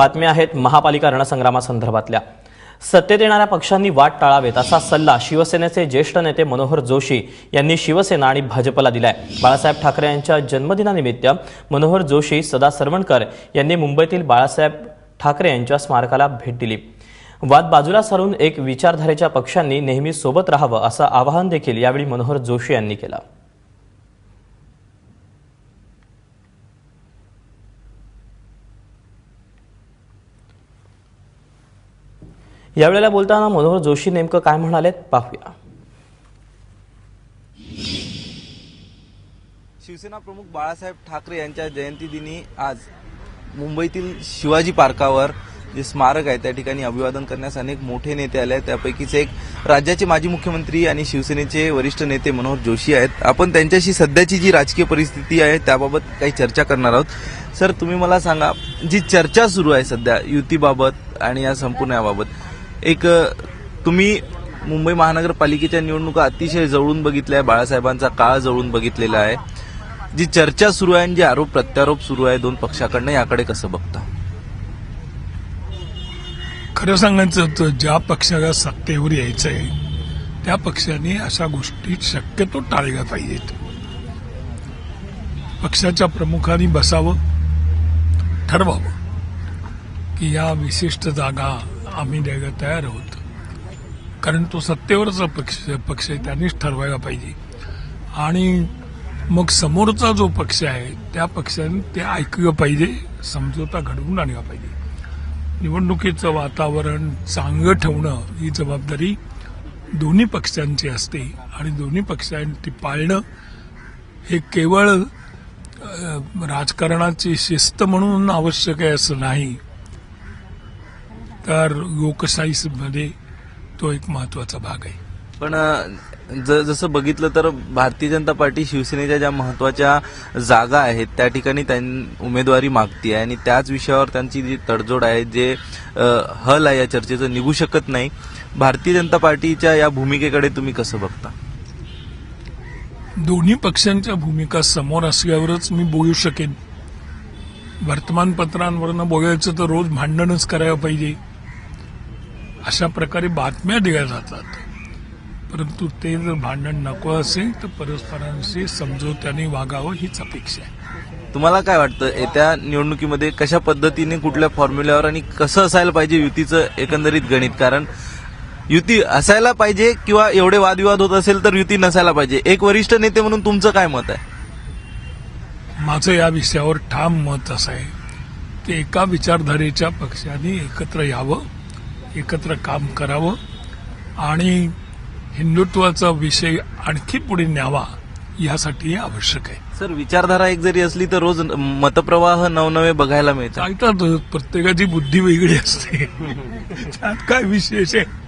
बातम्या आहेत महापालिका रणसंग्रामासंदर्भातल्या. सत्तेत येणाऱ्या पक्षांनी वाट टाळावेत असा सल्ला शिवसेनेचे ज्येष्ठ नेते मनोहर जोशी यांनी शिवसेना आणि भाजपला दिलाय. बाळासाहेब ठाकरे यांच्या जन्मदिनानिमित्त मनोहर जोशी सदा सरवणकर यांनी मुंबईतील बाळासाहेब ठाकरे यांच्या स्मारकाला भेट दिली. वाद बाजूला सारून एक विचारधारेच्या पक्षांनी नेहमी सोबत राहावं असं आवाहन देखील यावेळी मनोहर जोशी यांनी केलं. यावेळेला बोलताना मनोहर जोशी नेमकं काय म्हणाले पाहूया. शिवसेना प्रमुख बाळासाहेब ठाकरे यांच्या जयंतीदिनी आज मुंबईतील शिवाजी पार्कावर जे स्मारक आहे त्या ठिकाणी अभिवादन करण्यास अनेक मोठे नेते आले आहेत. त्यापैकीच एक राज्याचे माजी मुख्यमंत्री आणि शिवसेनेचे वरिष्ठ नेते मनोहर जोशी आहेत. आपण त्यांच्याशी सध्याची जी राजकीय परिस्थिती आहे त्याबाबत काही चर्चा करणार आहोत. सर तुम्ही मला सांगा जी चर्चा सुरू आहे सध्या युतीबाबत आणि या संपूर्ण याबाबत एक तुम्ही मुंबई महानगरपालिकेच्या निवडणुका अतिशय जवळून बघितल्या आहे बाळासाहेबांचा काळ जवळून बघितलेला आहे. जी चर्चा सुरू आहे आणि जे आरोप प्रत्यारोप सुरू आहे दोन पक्षाकडनं याकडे कसं बघता? खरं सांगायचं तर ज्या पक्षाला सत्तेवर यायचं आहे त्या पक्षाने अशा गोष्टी शक्यतो टाळल्या पाहिजेत. पक्षाच्या प्रमुखांनी बसावं ठरवावं की या विशिष्ट जागा आम्ही द्यायला तयार आहोत. कारण तो सत्तेवरचा पक्ष पक्ष आहे त्यांनीच ठरवायला पाहिजे. आणि मग समोरचा जो पक्ष आहे त्या पक्षाने ते ऐकलं पाहिजे समझोता घडवून आणला पाहिजे. निवडणुकीचं वातावरण चांगलं ठेवणं ही जबाबदारी दोन्ही पक्षांची असते. आणि दोन्ही पक्षांची पाळणं हे केवळ राजकारणाची शिस्त म्हणून आवश्यक आहे असं नाही. तर लोकशाहीमध्ये तो एक महत्त्वाचा भाग आहे. पण जसं बघितलं तर भारतीय जनता पार्टी शिवसेनेच्या ज्या महत्त्वाच्या जागा आहेत त्या ठिकाणी त्यां उमेदवारी मागती आहे आणि त्याच विषयावर त्यांची जी तडजोड आहे जे हल आहे या चर्चेचं निघू शकत नाही. भारतीय जनता पार्टीच्या या भूमिकेकडे तुम्ही कसं बघता? दोन्ही पक्षांच्या भूमिका समोर असल्यावरच मी बोलू शकेन. वर्तमानपत्रांवरनं बोलायचं तर रोज भांडणच करायला पाहिजे. अशा प्रकारे बातम्या दिल्या जातात. परंतु ते जर भांडण नको असेल तर परस्परांशी समजोत्याने वागावं हीच अपेक्षा आहे. तुम्हाला काय वाटतं? येत्या निवडणुकीमध्ये कशा पद्धतीने कुठल्या फॉर्म्युल्यावर आणि कसं असायला पाहिजे युतीचं एकंदरीत गणित? कारण युती असायला पाहिजे किंवा एवढे वादविवाद होत असेल तर युती नसायला पाहिजे. एक वरिष्ठ नेते म्हणून तुमचं काय मत आहे? माझं या विषयावर ठाम मत असं आहे. की एका विचारधारेच्या पक्षाने एकत्र यावं एकत्र काम करावं आणि हिंदुत्वाचा विषय आणखी पुढे न्यावा यासाठी आवश्यक आहे. सर विचारधारा एक जरी असली तर रोज मतप्रवाह नवनवे बघायला मिळतात. प्रत्येकाची बुद्धी वेगळी असते. त्यात काय विशेष आहे?